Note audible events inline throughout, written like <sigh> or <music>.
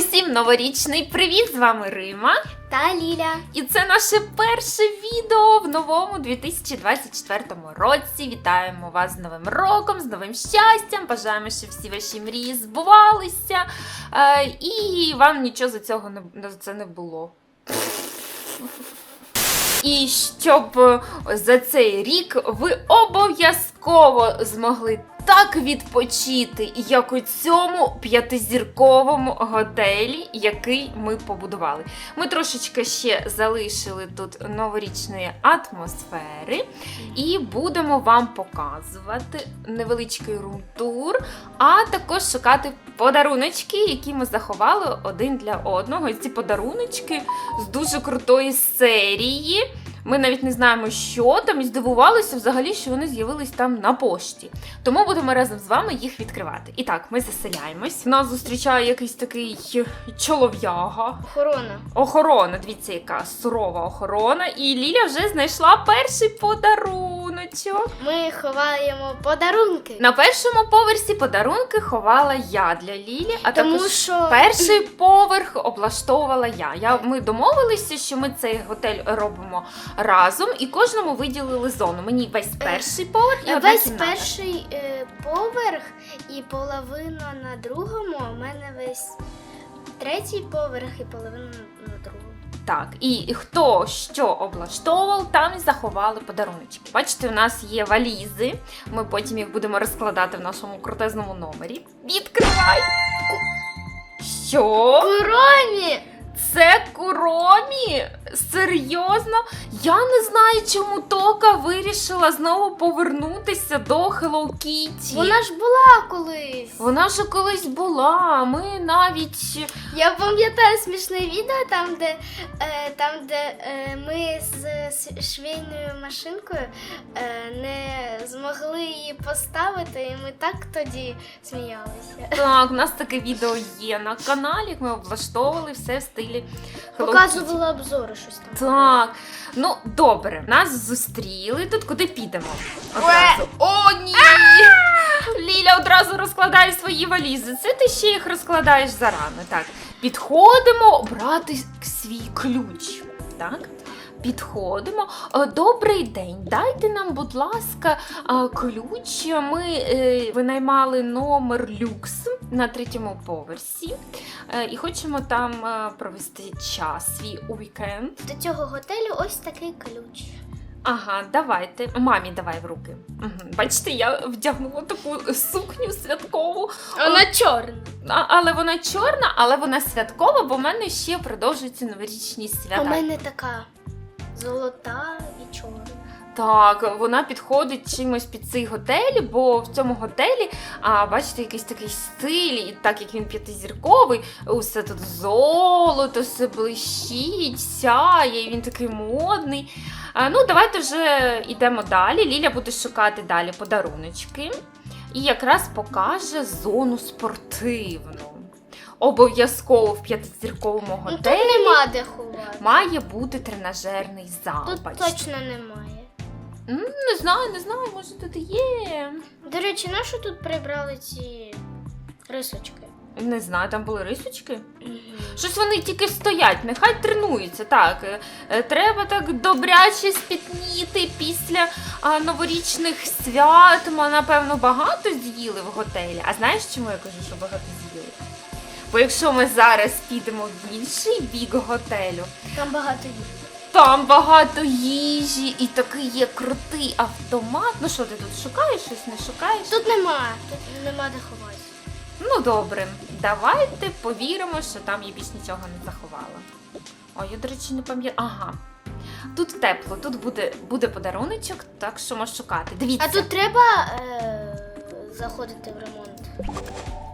Усім новорічний привіт! З вами Рима. Та Ліля. І це наше перше відео в новому 2024 році. Вітаємо вас з Новим роком, з новим щастям. Бажаємо, щоб всі ваші мрії збувалися. Е, і вам нічого за цього не, за це не було. І щоб е, за цей рік ви обов'язково змогли так відпочити, як у цьому п'ятизірковому готелі, який ми побудували. Ми трошечки ще залишили тут новорічної атмосфери і будемо вам показувати невеличкий рум-тур, а також шукати подаруночки, які ми заховали один для одного. Ці подаруночки з дуже крутої серії. Ми навіть не знаємо, що там, і здивувалися взагалі, що вони з'явились там на пошті. Тому будемо разом з вами їх відкривати. І так, ми заселяємось. Нас зустрічає якийсь такий чолов'яга. Охорона. Охорона, дивіться, яка сурова охорона. І Ліля вже знайшла перший подаруночок. Ми ховаємо подарунки. На першому поверсі подарунки ховала я для Лілі, а Тому також що перший поверх облаштовувала я. я. Ми домовилися, що ми цей готель робимо разом і кожному виділили зону. Мені весь перший поверх і одна весь кімната. перший е, поверх і половина на другому. У мене весь третій поверх і половина на, другому. Так, і хто що облаштовував, там і заховали подаруночки. Бачите, у нас є валізи. Ми потім їх будемо розкладати в нашому крутезному номері. Відкривай! Що? Куромі! Це Куромі? Серйозно? Я не знаю, чому Тока вирішила знову повернутися до Hello Kitty. Вона ж була колись. Вона ж колись була. Ми навіть. Я пам'ятаю смішне відео, там, де, е, там, де е, ми з швейною машинкою е, не змогли її поставити, і ми так тоді сміялися. Так, у нас таке відео є на каналі, як ми облаштовували все в стилі Kitty. Показувала обзори щось там. Так, ну добре, нас зустріли. Тут куди підемо? Одразу. О, ні! Ліля одразу розкладає свої валізи. Це ти ще їх розкладаєш зарано. Так, підходимо брати свій ключ. Так. Підходимо. Е, Добрий день. Дайте нам, будь ласка, е, ключ. Ми е, винаймали номер люкс на третьому поверсі і хочемо там провести час свій уікенд. До цього готелю ось такий ключ. Ага, давайте. Мамі давай в руки. Угу. Бачите, я вдягнула таку сукню святкову. Вона чорна. А, але вона чорна, але вона святкова, бо в мене ще продовжуються новорічні свята. У мене така золота і чорна. Так, вона підходить чимось під цей готель, бо в цьому готелі, а, бачите, якийсь такий стиль, і так як він п'ятизірковий, усе тут золото, все блищить, сяє, і він такий модний. А, ну, давайте вже йдемо далі. Ліля буде шукати далі подаруночки. І якраз покаже зону спортивну. Обов'язково в п'ятизірковому Ну тут готелі нема де ховати. має бути тренажерний зал. Тут бачите. точно немає. М, Не знаю, не знаю, може тут і є. До речі, на що тут прибрали ці рисочки? Не знаю, там були рисочки. Щось вони тільки стоять, нехай тренуються. Так, е, е, треба так добряче спітніти після а, новорічних свят. Ми, напевно, багато з'їли в готелі. А знаєш, чому я кажу, що багато? Бо якщо ми зараз підемо в інший бік готелю, Там багато їх. там багато їжі і такий є крутий автомат. Ну що ти тут шукаєш щось, не шукаєш? Тут нема, тут нема де ховати. Ну добре, давайте повіримо, що там я більш нічого не заховала. Ой, я, до речі, не пам'ятаю. Ага. Тут тепло, тут буде, буде подаруночок, так що можеш шукати. Дивіться. А тут треба е- заходити в ремонт.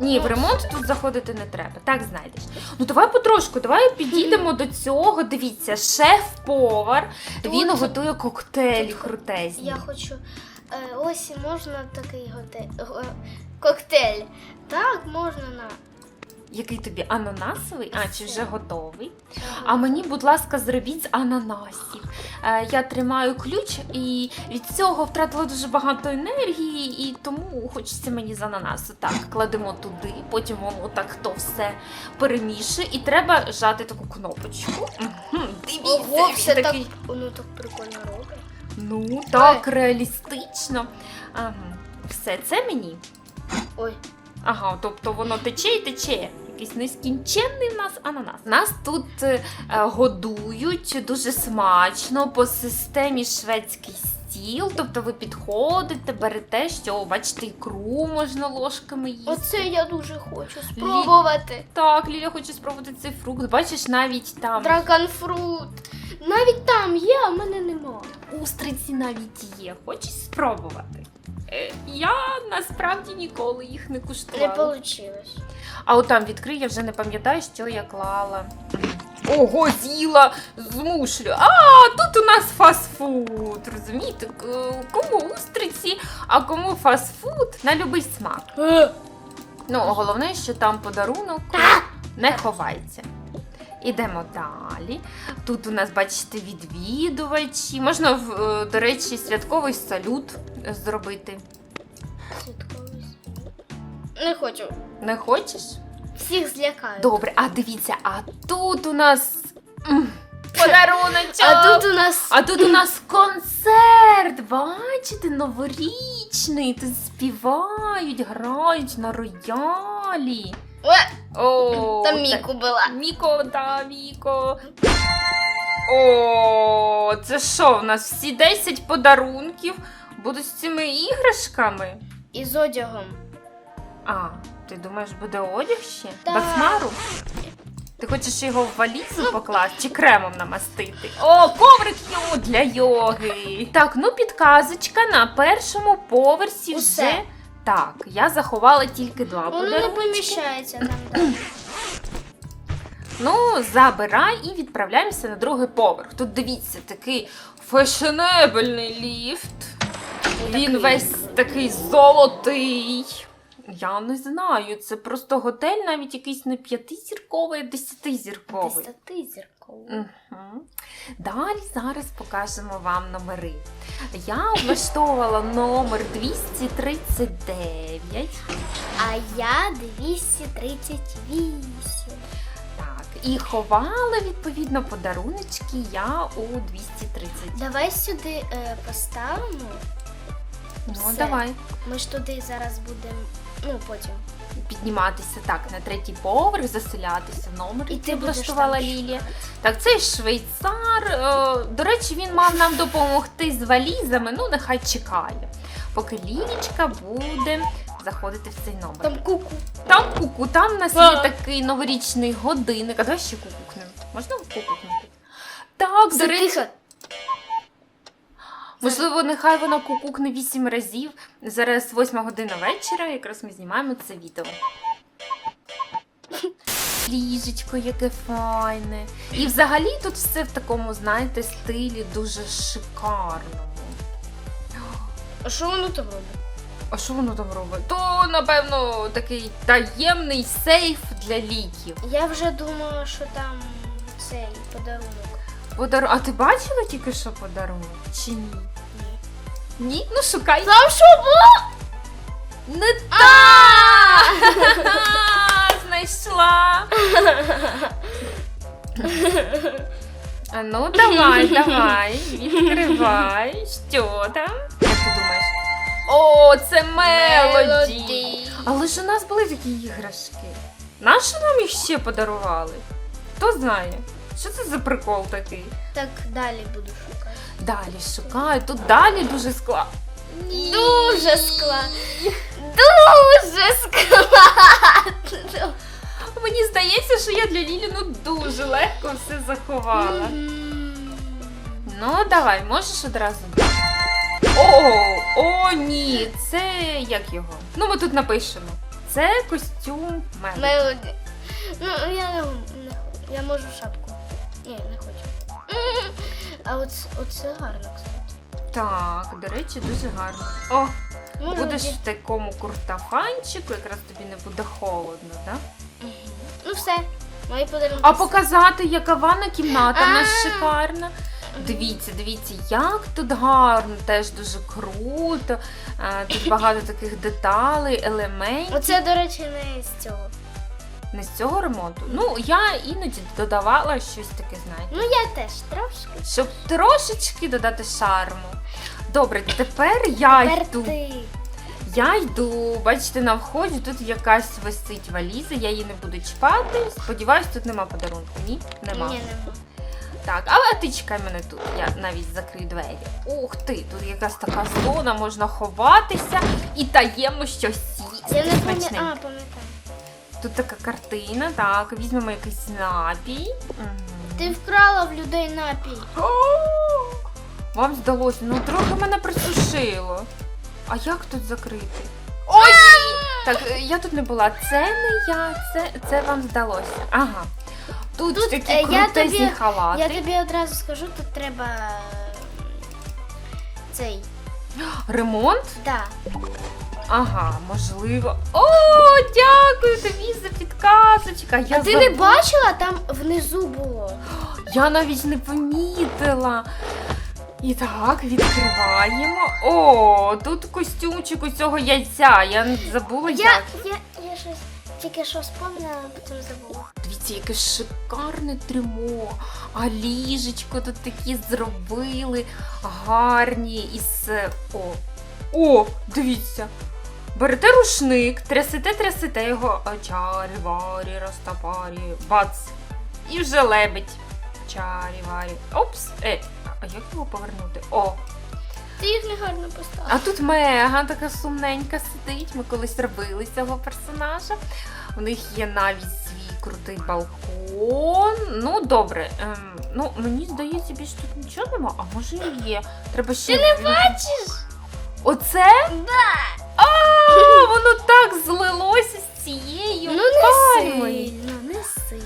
Ні, в ремонт тут заходити не треба. Так знайдеш. Ну давай потрошку, давай підійдемо до цього. Дивіться, шеф-повар. Він готує коктейлі тут- крутезні. Я хочу. Е- ось і можна такий готе- го- Коктейль. Так, можна на. Який тобі ананасовий? А, чи вже готовий? А мені, будь ласка, зробіть з ананасів. Е, я тримаю ключ і від цього втратила дуже багато енергії, і тому хочеться мені з ананасу. Так, кладемо туди, потім воно так то все перемішує, і треба жати таку кнопочку. Дивіться, все так, ну так прикольно робить. Ну, так, реалістично. Ага. Все, це мені. Ой, Ага, тобто воно тече і тече. Якийсь нескінченний в нас ананас. Нас тут е, е, годують дуже смачно по системі шведський стіл. Тобто ви підходите, берете, що бачите, ікру можна ложками їсти. оце я дуже хочу спробувати. Так, Ліля хоче спробувати цей фрукт. Бачиш, навіть там Драгонфрут. Навіть там є, а в мене нема. устриці навіть є. Хочеш спробувати? Е, я насправді ніколи їх не Не вийшло. А от там відкрий, я вже не пам'ятаю, що я клала. Ого, з'їла з мушлю. А, тут у нас фастфуд. Розумієте? Кому устриці, а кому фастфуд на любий смак. Ну, головне, що там подарунок не ховається. Ідемо далі. Тут у нас, бачите, відвідувачі. Можна, е, до речі, святковий салют зробити. Святковий. Не хочу. Не хочеш? Всіх злякаю. Добре, а дивіться, а тут у нас подаруночок. А тут у нас А тут у нас концерт, бачите, новорічний. Тут співають, грають на роялі. О, там Міку була. Міко, та Міко. О, це що? В нас всі 10 подарунків будуть з цими іграшками. І з одягом. А, ти думаєш, буде одяг ще? Так. Басмару? Ти хочеш його в валізу покласти чи кремом намастити? О, коврик йому для йоги. Так, ну підказочка на першому поверсі Усе. вже. Так, я заховала тільки два Воно не подарунки. поміщається там. Ну, забирай і відправляємося на другий поверх. Тут дивіться, такий фешенебельний ліфт. Він такий. весь такий золотий. Я не знаю, це просто готель, навіть якийсь не п'ятизірковий, а десятизірковий. Десятизірковий. Угу. Далі зараз покажемо вам номери. Я <laughs> облаштовувала номер 239. А я 238. Так, і ховала відповідно подаруночки я у 230. Давай сюди е, поставимо. Ну, Все. давай Ми ж туди зараз будемо. Ну, потім. Підніматися так на третій поверх, заселятися в номер, І ти будеш облаштувала Лілія. Так, цей швейцар. е, До речі, він мав нам допомогти з валізами. Ну, нехай чекає, поки Лілічка буде заходити в цей номер. Там куку. Там куку, там у нас є такий новорічний годинник. А давай ще кукукнемо. Можна кукукнути? Так, до речі. Можливо, нехай вона кукукне 8 разів. Зараз 8 година вечора, якраз ми знімаємо це відео. <laughs> Ліжечко, яке файне. І взагалі тут все в такому, знаєте, стилі дуже шикарному. А що воно там робить? А що воно там робить? То, напевно, такий таємний сейф для ліків. Я вже думала, що там цей подарунок. Подар... А ти бачила тільки що подарунок? Чи ні? Ні. Ну шукай. Там що було? Не так! <laughs> Знайшла. А ну давай, давай, відкривай. Що там? Як ти думаєш? О, це мелоді. Але ж у нас були такі іграшки. Нащо нам їх ще подарували? Хто знає? Що це за прикол такий? Так далі буду шукати. Далі шукаю. Тут далі дуже складно. Дуже складно. Дуже складно. <laughs> Мені здається, що я для Лілі ну дуже легко все заховала. Ну, давай, можеш одразу. О, о, ні, це як його? Ну, ми тут напишемо. Це костюм Мелоді. Мелоді. Ну, я я можу шапку. Ні, не хочу. <laughs> А от, оце гарно, кстати. Так, до речі, дуже гарно. О, Ну, будеш в такому куртафанчику, якраз тобі не буде холодно, так? Мгм. все, мої подарунки. А показати, яка ванна кімната в нас А. шикарна. Дивіться, дивіться, як тут гарно, теж дуже круто. Е, Тут багато таких деталей, елементів. Оце, до речі, не з цього. Не з цього ремонту. Ну, я іноді додавала щось таке, знаєте, Ну я теж трошки. щоб трошечки додати шарму. Добре, тепер я Тепер йду. ти. Я йду, бачите, на вході тут якась висить валіза, я її не буду чіпати. Сподіваюсь, тут нема подарунку. Ні, нема. Ні, нема. Так, але ти чекай мене тут. Я навіть закрию двері. Ух ти, тут якась така зона, можна ховатися і таємо щось Я їсти. не пам'ятаю. смачненьке. А, пам'ятаю. Тут така картина, так, візьмемо якийсь напій. Ти вкрала в людей напій. О, Вам здалося, ну трохи мене присушило. А як тут закрити? Ой! Так, я тут не була. Це не я, це, це вам здалося. Ага. Тут, Тут, такі е, я крутезні тобі- халати. Я тобі одразу скажу, тут треба е, цей. Ремонт? Да. Ага, можливо. О, дякую тобі за підказочка. Я, А ти не бачила, там внизу було. я навіть не помітила. І так, відкриваємо. О, тут костюмчик у цього яйця. Я забула Я, як. я, я щось тільки що спомнила, а потім забула. Дивіться, яке шикарне тримо. А ліжечко тут такі зробили. Гарні із. О! О! Дивіться! Берете рушник, трясете, трясете його. Чарі, варі, розтапарі, бац. І вже лебедь. Чарі, варі. Опс! Е, а як його повернути? О! Ти їх негарно поставила. А тут Мега така сумненька сидить. Ми колись робили цього персонажа. У них є навіть свій крутий балкон. Ну, добре. Ем, ну, мені здається, більш тут нічого нема, а може і є. Треба ще. Ти не Бачиш? Оце? Да. А, <laughs> воно так злилося з цією. Ну не пальмою. сильно, не сильно.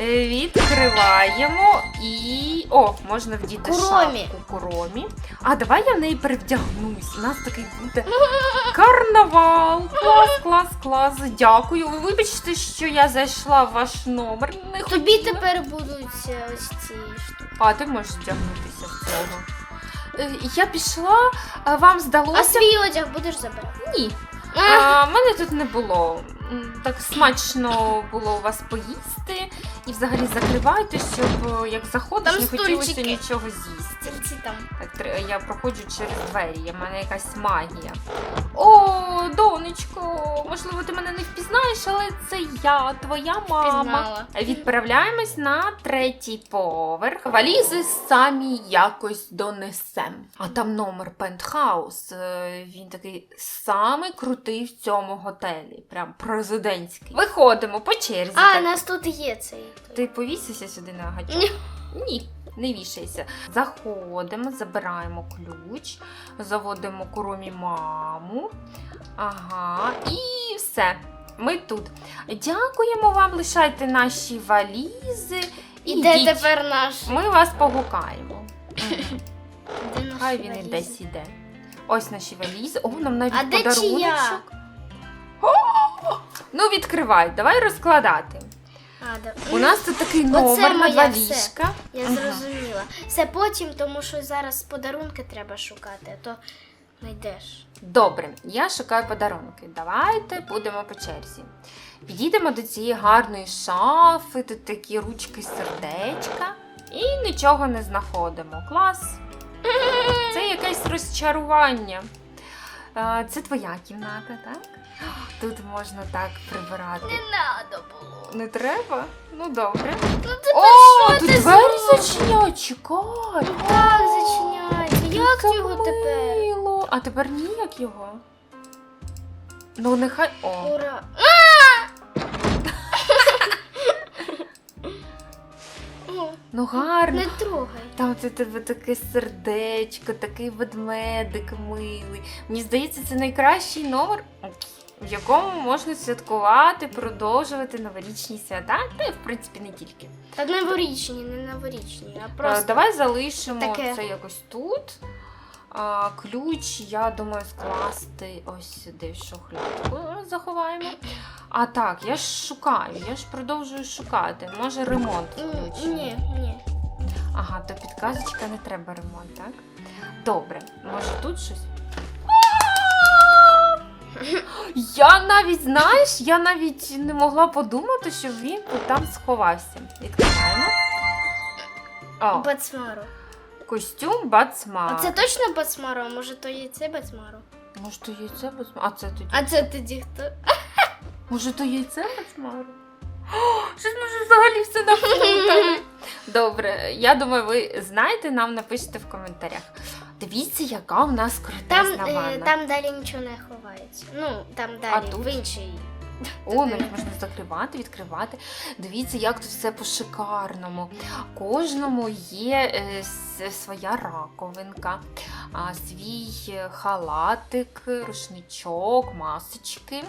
Е, Відкриваємо і. О, можна вдіти Куромі. шапку куромі. А давай я в неї перевдягнусь. У нас такий буде <laughs> карнавал. <laughs> Клас, клас, клас. Дякую. Ви Вибачте, що я зайшла в ваш номер. Не Тобі хотіла. тепер будуть е, ось ці штуки. А, ти можеш вдягнутися в цього. Е, Я пішла, вам вам А здалося. свій одяг будеш забирати? Ні. А, мене тут не було. Так смачно було у вас поїсти. І взагалі закривайте, щоб як заходиш, Там не хотілося нічого з'їсти. там. Так, я проходжу через двері, в мене якась магія. О, можливо, ти мене не впізнаєш, але це я, твоя мама. Впізнала. Відправляємось на третій поверх. Валізи самі якось донесем. А там номер пентхаус. е, Він такий самий крутий в цьому готелі. Прям президентський. Виходимо по черзі. А, так. нас тут є цей. Ти повісися сюди на гачок? Ні. Ні, не вішайся. Заходимо, забираємо ключ, заводимо куромі маму. Ага, і все. Ми тут. Дякуємо вам, лишайте наші валізи. І де тепер наш? Ми вас погукаємо. Хай він і десь іде. Ось наші валізи. О, нам навіть А де чия? подаруночок. Ну, відкривай, давай розкладати. А, да. У нас тут такий номер на два ліжка. Я Ага. зрозуміла. Все потім, тому що зараз подарунки треба шукати, а то знайдеш. Добре, я шукаю подарунки. Давайте будемо по черзі. Підійдемо до цієї гарної шафи, тут такі ручки сердечка. І нічого не знаходимо. Клас. Це якесь розчарування. Це твоя кімната, так? Тут можна так прибирати. Не треба було. Не треба? Ну добре. Ну О, що тут ти двері зробила? зачиняють, чекай. Як зачиняється? Як Це його тепер? мило. А тепер ніяк його. Ну, нехай. О. Ура! Ну гарно. Не трогай. Там це тебе таке сердечко, такий ведмедик милий. Мені здається, це найкращий номер, в якому можна святкувати, продовжувати новорічні свята. Та й в принципі не тільки. Та новорічні, не новорічні, а Е, просто. Давай залишимо таке. це якось тут. А, ключ, я думаю, скласти ось сюди в шухлядку заховаємо. А так, я ж шукаю, я ж продовжую шукати. Може ремонт включений. Ні, ні. Ага, то підказочка не треба ремонт, так? Добре, може тут щось? <laughs> Я навіть, знаєш, я навіть не могла подумати, що він там сховався. Відкриваємо. О, Бацмару. Костюм Бацмар. А це точно Бацмару? А може то яйце Бацмару? Може, то яйце Бацмар? А це тоді. А це тоді хто? <laughs> Може, то яйце Бацмару? О, <gasps> Щось може взагалі все наплутали. <laughs> Добре, я думаю, ви знаєте, нам напишете в коментарях. Дивіться, яка у нас Там, крутезна е, ванна. там далі нічого не ховається. Ну, там далі, тут? в іншій. О, навіть можна закривати, відкривати. Дивіться, як тут все по-шикарному. Кожному є е, своя раковинка, свій халатик, рушничок, масочки.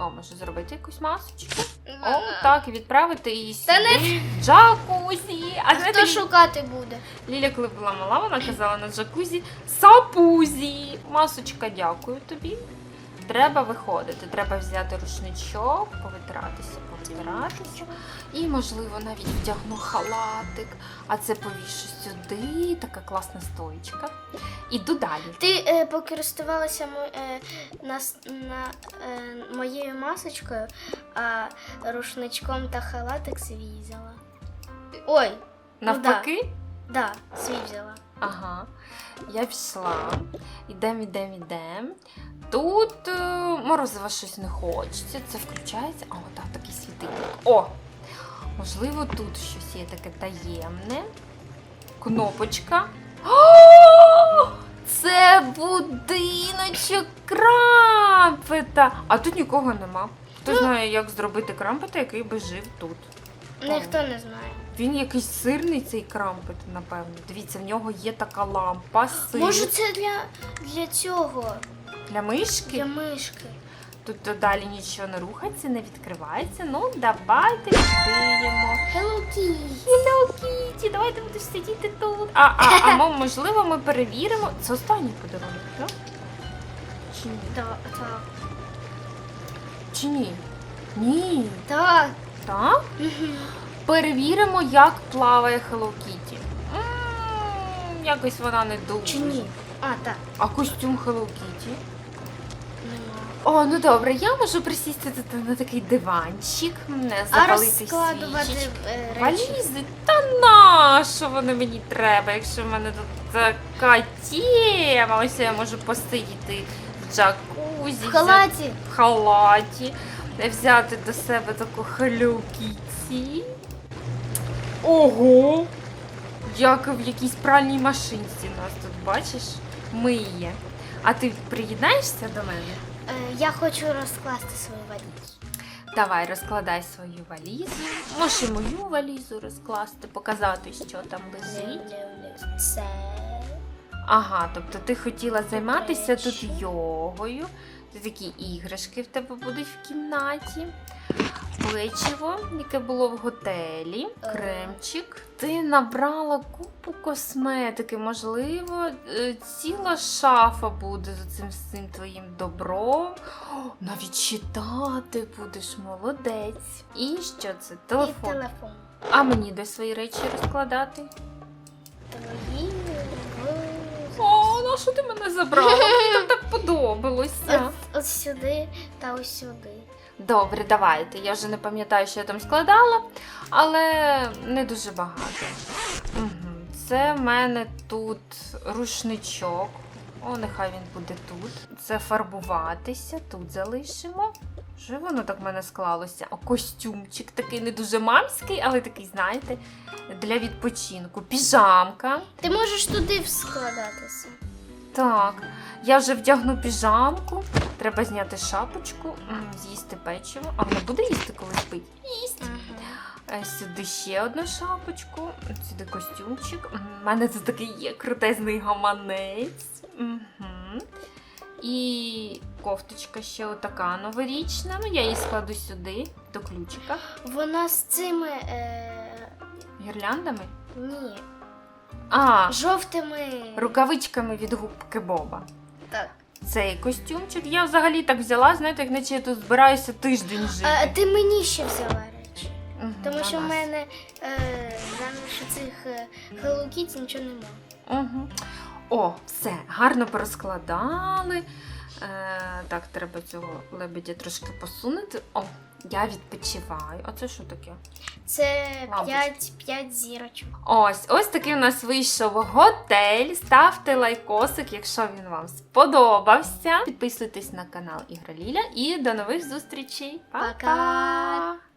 О, можу зробити якусь масочку. О, так, і відправити її сюди. в Джакузі. А хто шукати буде? Ліля, коли була мала, вона казала на джакузі сапузі. Масочка, дякую тобі. Треба виходити, треба взяти рушничок, повитиратися, повитиратися. І, можливо, навіть вдягну халатик, а це повішу сюди, така класна стоїчка. Іду далі. Ти е, покористувалася мо- е, на, на, е, моєю масочкою, а рушничком та халатик свій взяла. Ой, Навпаки, да, свій взяла. ага, я пішла. Ідем, ідем, ідем. Тут е, морозива щось не хочеться. Це включається. А, отак такий світильник. О! Можливо, тут щось є таке таємне. Кнопочка. О! Це будиночок крампета. А тут нікого нема. Хто знає, як зробити крампета, який би жив тут. Ніхто не знає. Він якийсь сирний цей крампет, напевно. Дивіться, в нього є така лампа сир. Може, це для, для цього, Для мишки? для мишки. Тут далі нічого не рухається, не відкривається. Ну, давайте відкриємо. Hello Kitty. Hello Kitty, давайте будеш сидіти тут. А, а, а мо- <laughs> можливо, ми перевіримо. Це останній подарунок, так? Чи ні? Так, так. Чи ні? Ні. Так. Так? Перевіримо, як плаває Hello Kitty. М, Якось вона не дуже. Чи ні? А, так. А костюм Hello Kitty? О, ну добре, я можу присісти тут на такий диванчик, не запалити розкладувати е, речі. Валізи? Та на що вони мені треба, якщо в мене тут така тема. Ось я можу посидіти в джакузі, В халаті. в халаті, взяти до себе таку Kitty. Ого! Як в якійсь пральній машинці нас тут, бачиш, миє. А ти приєднаєшся до мене? Е, я хочу розкласти свою валізу. Давай, розкладай свою валізу. Можеш і мою валізу розкласти, показати, що там лежить. Це. Ага, тобто ти хотіла займатися тут йогою. Це такі іграшки в тебе будуть в кімнаті. Печиво, яке було в готелі, Е. кремчик. Ти набрала купу косметики, можливо, е, ціла шафа буде з цим всім твоїм добром. О, навіть читати будеш молодець. І що це? І Телефон. телефон. А мені де свої речі розкладати? Твої. Що ти мене забрала? Мені там так <laughs> подобалося. От сюди та ось сюди. Добре, давайте. Я вже не пам'ятаю, що я там складала, але не дуже багато. Угу. Це в мене тут рушничок. О, нехай він буде тут. Це фарбуватися, тут залишимо. Що воно так в мене склалося? О, костюмчик такий не дуже мамський, але такий, знаєте, для відпочинку. Піжамка. Ти можеш туди складатися. Так, я вже вдягну піжамку. Треба зняти шапочку, з'їсти печиво. А вона буде їсти, коли спить? Їсть. Е, Сюди ще одну шапочку, сюди костюмчик. У мене тут такий є крутезний гаманець. Угу. І кофточка ще отака новорічна. Ну, я її складу сюди, до ключика. Вона з цими. Е... Гірляндами. Ні. А, Жовтими. рукавичками від губки Боба. Так. цей костюмчик. Я взагалі так взяла, знаєте, як наче я тут збираюся тиждень жити. А, ти мені ще взяла речі. Мгм, Тому що в клас. мене е, заміж цих е, Hello Kitty нічого немає. Угу. О, все, гарно порозкладали. Е, так, треба цього лебедя трошки посунути. О, я відпочиваю. А це що таке? Це Лампочки. 5, 5 зірочок. Ось, ось такий у нас вийшов готель. Ставте лайкосик, якщо він вам сподобався. Підписуйтесь на канал Ігра Ліля і до нових зустрічей. Па-па! Пока!